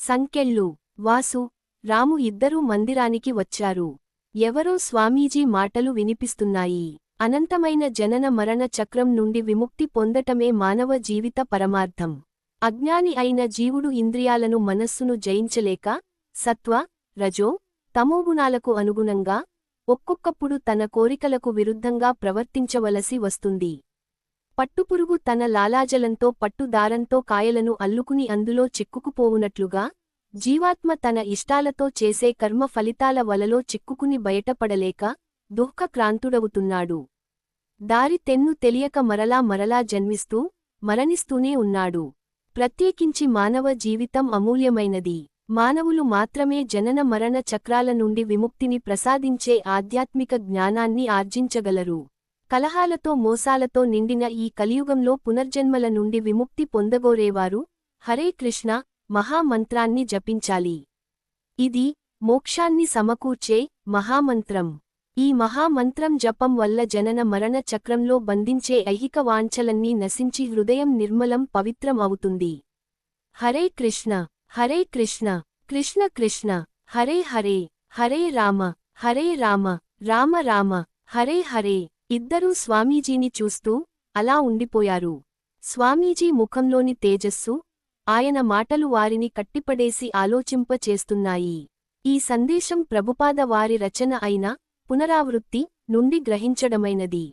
సంకెళ్ళు వాసు రాము ఇద్దరూ మందిరానికి వచ్చారు. ఎవరో స్వామీజీ మాటలు వినిపిస్తున్నాయి. అనంతమైన జనన మరణ చక్రం నుండి విముక్తి పొందటమే మానవ జీవిత పరమార్థం. అజ్ఞాని అయిన జీవుడు ఇంద్రియాలను మనస్సును జయించలేక సత్వ రజో తమోగుణాలకు అనుగుణంగా ఒక్కొక్కప్పుడు తన కోరికలకు విరుద్ధంగా ప్రవర్తించవలసి వస్తుంది. పట్టుపురుగు తన లాలాజలంతో పట్టుదారంతో కాయలను అల్లుకుని అందులో చిక్కుకుపోవునట్లుగా జీవాత్మ తన ఇష్టాలతో చేసే కర్మ ఫలితాల వలలో చిక్కుకుని బయటపడలేక దుఃఖక్రాంతుడవుతున్నాడు. దారి తెన్ను తెలియక మరలా మరలా జన్మిస్తూ మరణిస్తూనే ఉన్నాడు. ప్రత్యేకించి మానవ జీవితం అమూల్యమైనది. మానవులు మాత్రమే జనన మరణ చక్రాల నుండి విముక్తిని ప్రసాదించే ఆధ్యాత్మిక జ్ఞానాన్ని ఆర్జించగలరు. కలహాలతో మోసాలతో నిండిన ఈ కలియుగంలో పునర్జన్మల నుండి విముక్తి పొందగోరేవారు హరే కృష్ణ మహామంత్రాన్ని జపించాలి. ఇది మోక్షాన్ని సమకూర్చే మహామంత్రం. ఈ మహామంత్రం జపం వల్ల జనన మరణ చక్రంలో బంధించే ఐహిక వాంఛలన్నీ నశించి హృదయం నిర్మలం పవిత్రం అవుతుంది. హరే కృష్ణ హరే కృష్ణ కృష్ణ కృష్ణ హరే హరే హరే రామ హరే రామ రామ రామ హరే హరే. ఇద్దరూ స్వామీజీని చూస్తూ అలా ఉండిపోయారు. స్వామీజీ ముఖంలోని తేజస్సు ఆయన మాటలు వారిని కట్టిపడేసి ఆలోచింపచేస్తున్నాయి ఈ సందేశం ప్రభుపాద వారి రచన అయిన పునరావృత్తి నుండి గ్రహించడమైనది.